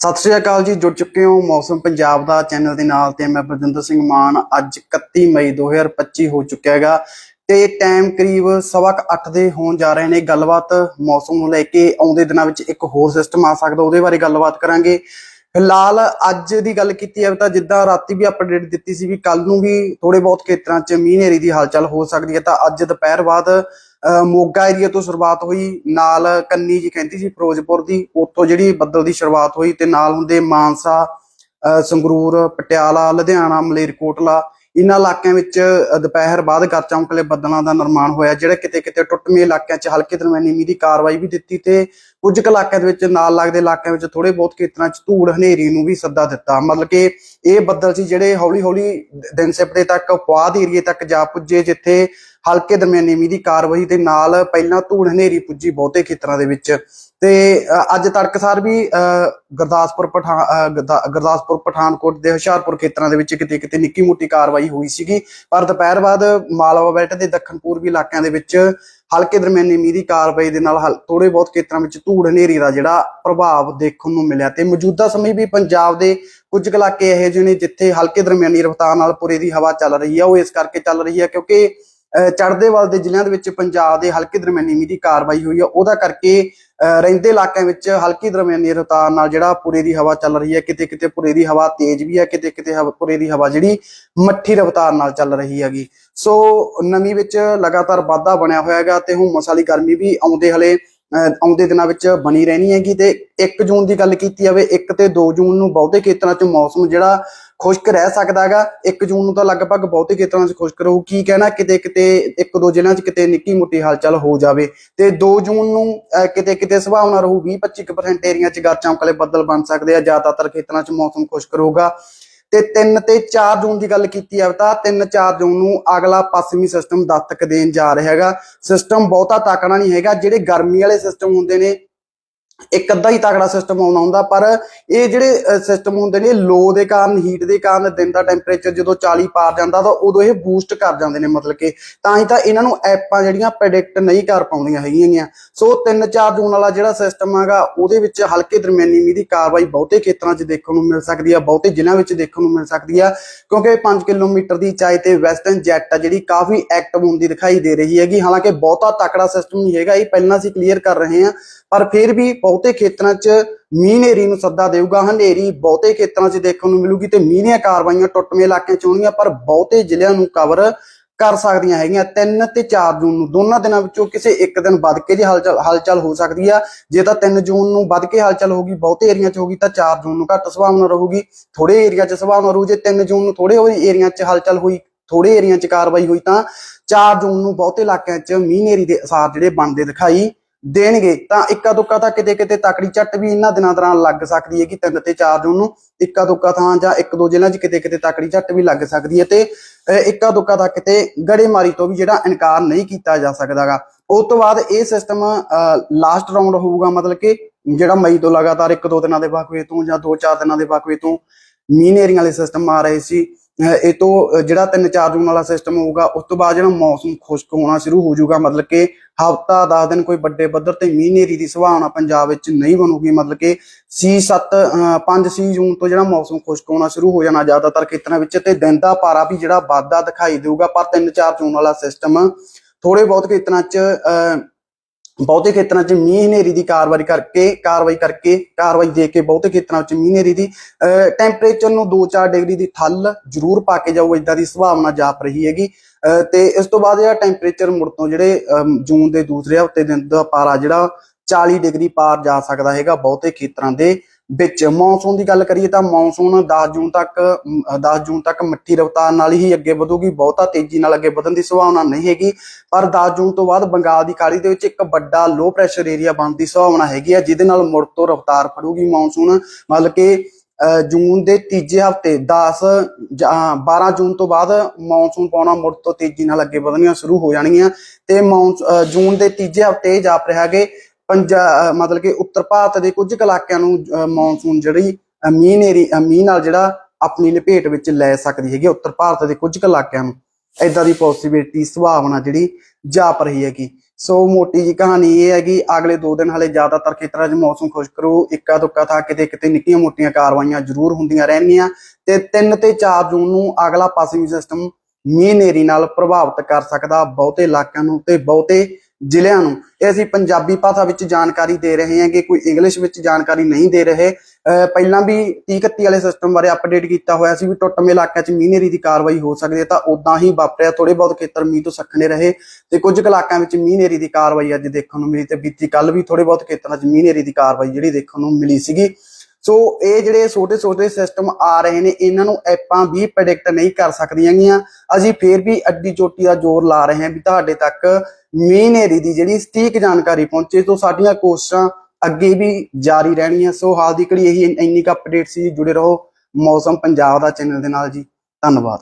ਸਤਿ ਸ਼੍ਰੀ ਅਕਾਲ ਜੀ, ਜੁੜ ਚੁੱਕੇ ਹੋ ਮੌਸਮ ਪੰਜਾਬ ਦਾ ਚੈਨਲ ਦੇ ਨਾਲ ਤੇ ਮੈਂ ਬਰਜਿੰਦਰ ਸਿੰਘ ਮਾਨ। ਅੱਜ 31 ਮਈ 2025 ਹੋ ਚੁੱਕਿਆ ਹੈਗਾ ਤੇ ਟਾਈਮ ਕਰੀਬ ਸਵਾ ਕੁ ਅੱਠ ਦੇ ਹੋਣ ਜਾ ਰਹੇ ਨੇ। ਗੱਲਬਾਤ ਮੌਸਮ ਨੂੰ ਲੈ ਕੇ ਆਉਂਦੇ ਦਿਨਾਂ ਵਿੱਚ ਇੱਕ ਹੋਰ ਸਿਸਟਮ ਆ ਸਕਦਾ, ਉਹਦੇ ਬਾਰੇ ਗੱਲਬਾਤ ਕਰਾਂਗੇ। ਫਿਲਹਾਲ ਅੱਜ ਦੀ ਗੱਲ ਕੀਤੀ ਹੈ ਤਾਂ ਜਿੱਦਾਂ ਰਾਤੀ ਵੀ ਅਪਡੇਟ ਦਿੱਤੀ ਸੀ ਵੀ ਕੱਲ ਨੂੰ ਵੀ ਥੋੜੇ ਬਹੁਤ ਖੇਤਰਾਂ 'ਚ ਮੀਂਹ ਹਨੇਰੀ ਦੀ ਹਲਚਲ ਹੋ ਸਕਦੀ ਹੈ, ਤਾਂ ਅੱਜ ਦੁਪਹਿਰ ਬਾਅਦ ਮੋਗਾ ਏਰੀਆ ਤੋਂ ਸ਼ੁਰੂਆਤ ਹੋਈ, ਨਾਲ ਕੰਨੀ ਜੀ ਕਹਿੰਦੀ ਸੀ ਫਿਰੋਜ਼ਪੁਰ ਦੀ, ਉੱਥੋਂ ਜਿਹੜੀ ਬੱਦਲ ਦੀ ਸ਼ੁਰੂਆਤ ਹੋਈ ਤੇ ਨਾਲ ਹੁੰਦੇ ਮਾਨਸਾ ਸੰਗਰੂਰ, ਪਟਿਆਲਾ, ਲੁਧਿਆਣਾ, ਮਲੇਰਕੋਟਲਾ ਇਹਨਾਂ ਇਲਾਕਿਆਂ ਵਿੱਚ ਦੁਪਹਿਰ ਬਾਅਦ ਗਰ ਬੱਦਲਾਂ ਦਾ ਨਿਰਮਾਣ ਹੋਇਆ, ਜਿਹੜਾ ਕਿਤੇ ਕਿਤੇ ਟੁੱਟਵੇਂ ਇਲਾਕਿਆਂ 'ਚ ਹਲਕੇ ਦਰਮਿਆਨੀ ਮੀਂਹ ਦੀ ਕਾਰਵਾਈ ਵੀ ਦਿੱਤੀ ਤੇ ਕੁਝ ਕੁ ਇਲਾਕਿਆਂ ਦੇ ਵਿੱਚ, ਨਾਲ ਲੱਗਦੇ ਇਲਾਕਿਆਂ ਵਿੱਚ ਥੋੜੇ ਬਹੁਤ ਖੇਤਰਾਂ 'ਚ ਧੂੜ ਹਨੇਰੀ ਨੂੰ ਵੀ ਸੱਦਾ ਦਿੱਤਾ। ਮਤਲਬ ਕਿ ਇਹ ਬੱਦਲ ਸੀ ਜਿਹੜੇ ਹੌਲੀ ਹੌਲੀ ਦਿਨ ਸਿਪੜੇ ਤੱਕ, ਪੁਆਧ ਏਰੀਏ ਤੱਕ ਜਾ ਪੁੱਜੇ, ਜਿੱਥੇ ਹਲਕੇ ਦਰਮਿਆਨੀ ਮੀਂਹ ਦੀ ਕਾਰਵਾਈ ਦੇ ਨਾਲ ਪਹਿਲਾਂ ਧੂੜ ਹਨੇਰੀ ਪੁੱਜੀ ਬਹੁਤੇ ਖੇਤਰਾਂ ਦੇ ਵਿੱਚ। ਤੇ ਅੱਜ ਤੜਕਸਾਰ ਵੀ ਅ, ਪਠਾਨ ਅ, ਪਠਾਨਕੋਟ ਦੇ ਹੁਸ਼ਿਆਰਪੁਰ ਖੇਤਰਾਂ ਦੇ ਵਿੱਚ ਕਿਤੇ ਕਿਤੇ ਨਿੱਕੀ ਮੋਟੀ ਕਾਰਵਾਈ ਹੋਈ ਸੀਗੀ। ਪਰ ਦੁਪਹਿਰ ਬਾਅਦ ਮਾਲਵਾ ਬੈਲਟ ਦੇ ਦੱਖਣ ਪੂਰਬੀ ਇਲਾਕਿਆਂ ਦੇ ਵਿੱਚ ਹਲਕੇ ਦਰਮਿਆਨੀ ਮੀਂਹ ਦੀ ਕਾਰਵਾਈ ਦੇ ਨਾਲ ਥੋੜੇ ਬਹੁਤ ਖੇਤਰਾਂ ਵਿੱਚ ਧੂੜ ਹਨੇਰੀ ਦਾ ਜਿਹੜਾ ਪ੍ਰਭਾਵ ਦੇਖਣ ਨੂੰ ਮਿਲਿਆ। ਤੇ ਮੌਜੂਦਾ ਸਮੇਂ ਵੀ ਪੰਜਾਬ ਦੇ ਕੁਝ ਇਲਾਕੇ ਇਹੋ ਜਿਹੇ ਨੇ ਜਿੱਥੇ ਹਲਕੇ ਦਰਮਿਆਨੀ ਰਫ਼ਤਾਰ ਨਾਲ ਪੁਰੇ ਦੀ ਹਵਾ ਚੱਲ ਰਹੀ ਹੈ ਉਹ ਇਸ ਕਰਕੇ ਚੱਲ ਰਹੀ ਹੈ ਕਿਉਂਕਿ ਚੜ੍ਹਦੇ ਵੱਲ ਦੇ ਜ਼ਿਲ੍ਹਿਆਂ ਦੇ ਵਿੱਚ ਪੰਜਾਬ ਦੇ ਹਲਕੇ ਦਰਮਿਆਨੀ ਮੀਂਹ ਦੀ ਕਾਰਵਾਈ ਹੋਈ ਹੈ ਉਹਦਾ ਕਰਕੇ ਰਹਿੰਦੇ ਇਲਾਕਿਆਂ ਵਿੱਚ ਹਲਕੀ ਦਰਮਿਆਨੀ ਰਫ਼ਤਾਰ ਨਾਲ ਜਿਹੜਾ ਪੂਰੇ ਦੀ ਹਵਾ ਚੱਲ ਰਹੀ ਹੈ ਕਿਤੇ ਕਿਤੇ ਪੂਰੇ ਦੀ ਹਵਾ ਤੇਜ਼ ਵੀ ਹੈ ਕਿਤੇ ਕਿਤੇ ਹਵਾ- ਦੀ ਹਵਾ ਜਿਹੜੀ ਮੱਠੀ ਰਫ਼ਤਾਰ ਨਾਲ ਚੱਲ ਰਹੀ ਹੈਗੀ। ਸੋ ਨਮੀ ਵਿੱਚ ਲਗਾਤਾਰ ਵਾਧਾ ਬਣਿਆ ਹੋਇਆ ਹੈਗਾ ਤੇ ਹੁਮਸ ਵਾਲੀ ਗਰਮੀ ਵੀ ਆਉਂਦੇ ਹਲੇ, ਅਹ ਆਉਂਦੇ ਦਿਨਾਂ ਵਿੱਚ ਬਣੀ ਰਹਿਣੀ ਹੈਗੀ ਤੇ 1 ਜੂਨ ਦੀ ਗੱਲ ਕੀਤੀ ਜਾਵੇ 1 ਤੇ 2 ਜੂਨ ਨੂੰ ਬਹੁਤੇ ਖੇਤਰਾਂ 'ਚ ਮੌਸਮ ਜਿਹੜਾ ਖੁਸ਼ਕ ਰਹਿ ਸਕਦਾ ਹੈਗਾ। 1 ਜੂਨ ਨੂੰ ਤਾਂ ਲਗਭਗ ਬਹੁਤੇ ਖੇਤਰਾਂ 'ਚ ਖੁਸ਼ਕ ਰਹੂ। ਕੀ ਕਹਿਣਾ? ਕਿਤੇ ਕਿਤੇ ਇੱਕ ਦੋ ਜ਼ਿਲ੍ਹਿਆਂ 'ਚ ਕਿਤੇ ਨਿੱਕੀ ਮੋਟੀ ਹਲਚਲ ਹੋ ਜਾਵੇ। ਤੇ 2 ਜੂਨ ਨੂੰ ਕਿਤੇ ਕਿਤੇ ਸੰਭਾਵਨਾ ਰਹੂ। 20-25% ਏਰੀਆ 'ਚ ਗਰ ਚਮਕਲੇ ਬੱਦਲ ਬਣ ਸਕਦੇ ਆ। ਜ਼ਿਆਦਾਤਰ ਖੇਤਰਾਂ 'ਚ ਮੌਸਮ ਖੁਸ਼ਕ ਰਹੂਗਾ। ਤੇ 3 ਤੇ 4 ਜੂਨ ਦੀ ਗੱਲ ਕੀਤੀ ਜਾਵੇ ਤਾਂ 3-4 ਜੂਨ ਨੂੰ ਅਗਲਾ ਪੱਛਮੀ ਸਿਸਟਮ ਦਸਤਕ ਦੇਣ ਜਾ ਰਿਹਾ ਹੈਗਾ। ਸਿਸਟਮ ਬਹੁਤਾ ਤਕੜਾ ਨਹੀਂ ਹੈਗਾ। ਜਿਹੜੇ ਗਰਮੀ ਵਾਲੇ ਸਿਸਟਮ ਹੁੰਦੇ ਨੇ ਇੱਕ ਅੱਧਾ ਹੀ ਤਕੜਾ ਸਿਸਟਮ ਆਉਣਾ ਹੁੰਦਾ, ਪਰ ਇਹ ਜਿਹੜੇ ਸਿਸਟਮ ਹੁੰਦੇ ਨੇ ਲੋ ਦੇ ਕਾਰਨ ਹੀਟ ਦੇ ਕਾਰਨ, ਦਿਨ ਦਾ ਟੈਂਪਰੇਚਰ ਜਦੋਂ 40 ਪਾਰ ਜਾਂਦਾ, ਤਾਂ ਉਦੋਂ ਇਹ ਬੂਸਟ ਕਰ ਜਾਂਦੇ ਨੇ ਮਤਲਬ ਕਿ। ਤਾਂ ਹੀ ਤਾਂ ਇਹਨਾਂ ਨੂੰ ਐਪਾਂ ਜਿਹੜੀਆਂ ਪ੍ਰੈਡਿਕਟ ਨਹੀਂ ਕਰ ਪਾਉਂਦੀਆਂ ਹੈਗੀਆਂ ਸੋ 3-4 ਜੂਨ ਵਾਲਾ ਜਿਹੜਾ ਸਿਸਟਮ ਹੈਗਾ, ਉਹਦੇ ਵਿੱਚ ਹਲਕੇ ਦਰਮਿਆਨੀ ਮੀਂਹ ਦੀ ਕਾਰਵਾਈ ਬਹੁਤੇ ਖੇਤਰਾਂ 'ਚ ਦੇਖਣ ਨੂੰ ਮਿਲ ਸਕਦੀ ਆ, ਬਹੁਤੇ ਜ਼ਿਲ੍ਹਿਆਂ ਵਿੱਚ ਦੇਖਣ ਨੂੰ ਮਿਲ ਸਕਦੀ ਆ, ਕਿਉਂਕਿ 5 ਕਿਲੋਮੀਟਰ ਦੀ ਚਾਈ ਤੇ ਵੈਸਟਰਨ ਜੈਟ ਆ ਜਿਹੜੀ ਕਾਫੀ ਐਕਟਿਵ ਹੁੰਦੀ ਦਿਖਾਈ ਦੇ ਰਹੀ ਹੈਗੀ। ਹਾਲਾਂਕਿ ਬਹੁਤਾ ਤਕੜਾ ਸਿਸਟਮ ਨਹੀਂ ਹੈਗਾ, ਇਹ ਪਹਿਲਾਂ ਅਸੀਂ ਕਲੀਅਰ ਕਰ ਰਹੇ ਹਾਂ, ਪਰ ਫਿਰ ਵੀ ਬਹੁਤੇ ਖੇਤਰਾਂ 'ਚ ਮੀਂਹ ਹਨੇਰੀ ਨੂੰ ਸੱਦਾ ਦੇਊਗਾ। ਹਨੇਰੀ ਬਹੁਤੇ ਖੇਤਰਾਂ 'ਚ ਦੇਖਣ ਨੂੰ ਮਿਲੂਗੀ ਤੇ ਮੀਂਹ ਦੀਆਂ ਕਾਰਵਾਈਆਂ ਟੁੱਟਵੇਂ ਇਲਾਕਿਆਂ 'ਚ ਹੋਣਗੀਆਂ, ਪਰ ਬਹੁਤੇ ਜ਼ਿਲ੍ਹਿਆਂ ਨੂੰ ਕਵਰ ਕਰ ਸਕਦੀਆਂ ਹੈਗੀਆਂ। 3 ਤੇ 4 ਜੂਨ ਨੂੰ, ਦੋਨਾਂ ਦਿਨਾਂ ਵਿੱਚੋਂ ਕਿਸੇ ਇੱਕ ਦਿਨ ਵੱਧ ਕੇ ਜੇ ਹਲਚਲ ਹਲਚਲ ਹੋ ਸਕਦੀ ਆ। ਜੇ ਤਾਂ 3 ਜੂਨ ਨੂੰ ਵੱਧ ਕੇ ਹਲਚਲ ਹੋਗੀ ਬਹੁਤੇ ਏਰੀਆ 'ਚ ਹੋਗੀ ਤਾਂ 4 ਜੂਨ ਨੂੰ ਘੱਟ ਸੰਭਾਵਨਾ ਰਹੂਗੀ। ਥੋੜੇ ਏਰੀਆ 'ਚ ਸੰਭਾਵਨਾ ਰਹੂ, ਜੇ 3 ਜੂਨ ਨੂੰ ਥੋੜੇ ਹੋਏ ਏਰੀਆ 'ਚ ਹਲਚਲ ਹੋਈ ਥੋੜੇ ਏਰੀਆ 'ਚ ਕਾਰਵਾਈ ਹੋਈ, ਤਾਂ 4 ਜੂਨ ਨੂੰ ਬਹੁਤੇ ਇਲਾਕਿਆਂ 'ਚ ਮੀਂਹ ਨੇਰੀ ਦੇ ਅਸਾਰ ਜਿਹੜੇ ਬਣਦੇ ਦਿਖਾਈ ਦੇਣਗੇ, ਤਾਂ ਇੱਕਾ ਦੁੱਕਾ ਤਾਂ ਕਿਤੇ ਕਿਤੇ ਤਕੜੀ ਝੱਟ ਵੀ ਇਹਨਾਂ ਦਿਨਾਂ ਦੌਰਾਨ ਲੱਗ ਸਕਦੀ ਹੈ ਕਿ 3 ਤੇ 4 ਜੂਨ ਨੂੰ ਇੱਕਾ ਦੁੱਕਾ ਥਾਂ ਜਾਂ ਇੱਕ ਦੋ ਜ਼ਿਲ੍ਹਿਆਂ 'ਚ ਕਿਤੇ ਕਿਤੇ ਤਕੜੀ ਝੱਟ ਵੀ ਲੱਗ ਸਕਦੀ ਹੈ ਤੇ ਇੱਕਾ ਦੁੱਕਾ ਤਾਂ ਕਿਤੇ ਗੜੇਮਾਰੀ ਤੋਂ ਵੀ ਜਿਹੜਾ ਇਨਕਾਰ ਨਹੀਂ ਕੀਤਾ ਜਾ ਸਕਦਾਗਾ। ਉਸ ਤੋਂ ਬਾਅਦ ਇਹ ਸਿਸਟਮ ਲਾਸਟ ਰਾਉਂਡ ਹੋਊਗਾ ਮਤਲਬ ਕਿ ਜਿਹੜਾ ਮਈ ਤੋਂ ਲਗਾਤਾਰ ਇੱਕ ਦੋ ਦਿਨਾਂ ਦੇ ਵਕਵੇ ਤੋਂ ਜਾਂ ਦੋ ਚਾਰ ਦਿਨਾਂ ਦੇ ਵਕਵੇ ਤੋਂ ਮੀਂਹ ਹਨੇਰੀਆਂ ਵਾਲੇ ਸਿਸਟਮ ਆ ਰਹੇ ਸੀ। ਇਹ ਤੋਂ ਜਿਹੜਾ 3-4 ਜੂਨ ਵਾਲਾ ਸਿਸਟਮ ਹੋਊਗਾ, ਉਸ ਤੋਂ ਬਾਅਦ ਜਿਹੜਾ ਮੌਸਮ ਖੁਸ਼ਕ ਹੋਣਾ ਸ਼ੁਰੂ ਹੋ ਜਾਊਗਾ, ਮਤਲਬ ਕਿ ਹਫਤਾ 10 ਦਿਨ ਕੋਈ ਵੱਡੇ ਪੱਧਰ ਤੇ ਮੀਂਹ ਹਨੇਰੀ ਦੀ ਸੰਭਾਵਨਾ ਪੰਜਾਬ ਵਿੱਚ ਨਹੀਂ ਬਣੂਗੀ, ਮਤਲਬ ਕਿ ਸੀ 7 5 ਸੀ ਜੂਨ ਤੋਂ ਜਿਹੜਾ ਮੌਸਮ ਖੁਸ਼ਕ ਹੋਣਾ ਸ਼ੁਰੂ ਹੋ ਜਾਣਾ ਜ਼ਿਆਦਾਤਰ ਖੇਤਰਾਂ ਵਿੱਚ ਤੇ ਦਿਨ ਦਾ ਪਾਰਾ ਵੀ ਜਿਹੜਾ ਵਾਧਾ ਦਿਖਾਈ ਦੇਊਗਾ, ਪਰ 3-4 ਜੂਨ ਵਾਲਾ ਸਿਸਟਮ ਥੋੜੇ ਬਹੁਤ ਖੇਤਰਾਂ 'ਚ ਬਹੁਤੇ ਖੇਤਰਾਂ 'ਚ ਮੀਂਹ ਹਨੇਰੀ ਦੀ ਕਾਰਵਾਈ ਕਰਕੇ ਕਾਰਵਾਈ ਕਰਕੇ ਕਾਰਵਾਈ ਦੇ ਕੇ ਬਹੁਤੇ ਖੇਤਰਾਂ 'ਚ ਮੀਂਹ ਹਨੇਰੀ ਦੀ ਟੈਂਪਰੇਚਰ ਨੂੰ 2-4 ਡਿਗਰੀ ਦੀ ਥੱਲ ਜ਼ਰੂਰ ਪਾ ਕੇ ਜਾਓ ਇਦਾਂ ਦੀ ਸੰਭਾਵਨਾ ਜਾਪ ਰਹੀ ਹੈਗੀ। ਅਹ, ਤੇ ਇਸ ਤੋਂ ਬਾਅਦ ਜਿਹੜਾ ਟੈਂਪਰੇਚਰ ਮੁੜ ਤੋਂ ਜਿਹੜੇ ਅਮ, ਜੂਨ ਦੇ ਦੂਸਰੇ ਹਫ਼ਤੇ ਦਿਨ ਦਾ ਪਾਰਾ ਜਿਹੜਾ 40 ਡਿਗਰੀ ਪਾਰ ਜਾ ਸਕਦਾ ਹੈਗਾ ਬਹੁਤੇ ਖੇਤਰਾਂ ਦੇ ਵਿੱਚ ਮੌਨਸੂਨ ਦੀ ਗੱਲ ਕਰੀਏ ਤਾਂ ਮੌਨਸੂਨ 10 ਜੂਨ ਤੱਕ ਅਮ, 10 ਜੂਨ ਤੱਕ ਮਿੱਠੀ ਰਫ਼ਤਾਰ ਨਾਲ ਹੀ ਅੱਗੇ ਵਧੂਗੀ ਬਹੁਤਾ ਤੇਜ਼ੀ ਨਾਲ ਅੱਗੇ ਵਧਣ ਦੀ ਸੰਭਾਵਨਾ ਨਹੀਂ ਹੈਗੀ। ਪਰ 10 ਜੂਨ ਤੋਂ ਬਾਅਦ ਬੰਗਾਲ ਦੀ ਖਾੜੀ ਦੇ ਵਿੱਚ ਇੱਕ ਵੱਡਾ ਲੋ ਪ੍ਰੈਸ਼ਰ ਏਰੀਆ ਬਣਨ ਦੀ ਸੰਭਾਵਨਾ ਹੈਗੀ ਹੈ ਜਿਹਦੇ ਨਾਲ ਮੁੜ ਤੋਂ ਰਫ਼ਤਾਰ ਫੜੂਗੀ ਮੌਨਸੂਨ। ਮਤਲਬ ਕਿ ਅਹ, ਜੂਨ ਦੇ ਤੀਜੇ ਹਫ਼ਤੇ 10 ਜਾਂ 12 ਜੂਨ ਤੋਂ ਬਾਅਦ ਮੌਨਸੂਨ ਪਾਉਣਾ ਮੁੜ ਤੋਂ ਤੇਜ਼ੀ ਨਾਲ ਅੱਗੇ ਵਧਣੀਆਂ ਸ਼ੁਰੂ ਹੋ ਜਾਣਗੀਆਂ। ਤੇ ਮੌਨਸ ਅਹ, ਜੂਨ ਦੇ ਤੀਜੇ ਹਫ਼ਤੇ ਜਾਪ ਰਿਹਾ ਕਿ ਪੰਜਾਬ ਮਤਲਬ ਕਿ ਉੱਤਰ ਭਾਰਤ ਦੇ ਕੁਝ ਕੁ ਇਲਾਕਿਆਂ ਨੂੰ ਮੌਨਸੂਨ ਜਿਹੜੀ ਮੀਂਹ ਨੇਰੀ ਮੀਂਹ ਨਾਲ ਜਿਹੜਾ ਆਪਣੀ ਲਪੇਟ ਵਿੱਚ ਲੈ ਸਕਦੀ ਹੈਗੀ ਉੱਤਰ ਭਾਰਤ ਦੇ ਕੁਝ ਇਲਾਕਿਆਂ ਨੂੰ। ਇਦਾਂ ਦੀ ਪੋਸਿਬਿਲਿਟੀ ਸੰਭਾਵਨਾ ਜਿਹੜੀ ਜਾਪ ਰਹੀ ਹੈਗੀ। ਸੋ ਮੋਟੀ ਜੀ ਕਹਾਣੀ ਇਹ ਹੈਗੀ, ਅਗਲੇ 2 ਦਿਨ ਹਲੇ ਜ਼ਿਆਦਾਤਰ ਖੇਤਰਾਂ 'ਚ ਮੌਸਮ ਖੁਸ਼ਕ ਰਹੂ, ਇੱਕਾ ਦੁੱਕਾ ਥਾ ਕਿਤੇ ਕਿਤੇ ਨਿੱਕੀਆਂ ਮੋਟੀਆਂ ਕਾਰਵਾਈਆਂ ਜ਼ਰੂਰ ਹੁੰਦੀਆਂ ਰਹਿਣਗੀਆਂ ਤੇ 3 ਤੇ 4 ਜੂਨ ਨੂੰ ਅਗਲਾ ਪਾਸਿੰਗ ਸਿਸਟਮ ਮੀਂਹ ਨੇਰੀ ਨਾਲ ਪ੍ਰਭਾਵਿਤ ਕਰ ਸਕਦਾ, ਬਹੁਤੇ ਇਲਾਕਿਆਂ ਨੂੰ ਤੇ ਬਹੁਤੇ ਜ਼ਿਲ੍ਹਿਆਂ ਨੂੰ। ਇਹ ਅਸੀਂ ਪੰਜਾਬੀ ਭਾਸ਼ਾ ਵਿੱਚ ਜਾਣਕਾਰੀ ਦੇ ਰਹੇ ਹਾਂ ਕਿ ਕੋਈ ਇੰਗਲਿਸ਼ ਵਿੱਚ ਜਾਣਕਾਰੀ ਨਹੀਂ ਦੇ ਰਹੇ। ਪਹਿਲਾਂ ਵੀ 31 ਵਾਲੇ ਸਿਸਟਮ ਬਾਰੇ ਅਪਡੇਟ ਕੀਤਾ ਹੋਇਆ ਸੀ ਵੀ ਟੁੱਟਵੇਂ ਇਲਾਕਿਆਂ 'ਚ ਮੀਂਹ ਦੀ ਕਾਰਵਾਈ ਹੋ ਸਕਦੀ ਹੈ ਤਾਂ ਉਦਾਂ ਹੀ ਵਾਪਰਿਆ। ਥੋੜੇ ਬਹੁਤ ਖੇਤਰ ਮੀਂਹ ਤੋਂ ਸੱਖਣੇ ਰਹੇ ਤੇ ਕੁਝ ਕੁ ਇਲਾਕਿਆਂ ਵਿੱਚ ਮੀਂਹ ਨੇਰੀ ਦੀ ਕਾਰਵਾਈ ਅੱਜ ਦੇਖਣ ਨੂੰ ਮਿਲੀ ਤੇ ਬੀਤੀ ਕੱਲ ਵੀ ਥੋੜੇ ਬਹੁਤ ਖੇਤਰਾਂ 'ਚ ਮੀਂਹਨੇਰੀ ਦੀ ਕਾਰਵਾਈ ਜਿਹੜੀ ਦੇਖਣ ਨੂੰ ਮਿਲੀ ਸੀਗੀ। ਸੋ ਇਹ ਜਿਹੜੇ ਛੋਟੇ ਛੋਟੇ ਸਿਸਟਮ ਆ ਰਹੇ ਨੇ, ਇਹਨਾਂ ਨੂੰ ਐਪਾਂ ਵੀ ਪ੍ਰੈਡਿਕਟ ਨਹੀਂ ਕਰ ਸਕਦੀਆਂ ਗੀਆਂ। ਅਸੀਂ ਫੇਰ ਵੀ ਅੱਡੀ ਚੋਟੀ ਦਾ ਜ਼ੋਰ ਲਾ ਰਹੇ ਹਾਂ ਵੀ ਤੁਹਾਡੇ ਤੱਕ ਮੀਂਹ ਨੇਰੀ ਦੀ ਜਿਹੜੀ ਸਟੀਕ ਜਾਣਕਾਰੀ ਪਹੁੰਚੇ ਤੋਂ ਸਾਡੀਆਂ ਕੋਸ਼ਿਸ਼ਾਂ ਅੱਗੇ ਵੀ ਜਾਰੀ ਰਹਿਣੀਆਂ ਸੋ ਹਾਲ ਦੀ ਘੜੀ ਇਹੀ ਇੰਨੀ ਕੁ ਅਪਡੇਟ ਸੀ। ਜੁੜੇ ਰਹੋ ਮੌਸਮ ਪੰਜਾਬ ਦਾ ਚੈਨਲ ਦੇ ਨਾਲ ਜੀ। ਧੰਨਵਾਦ।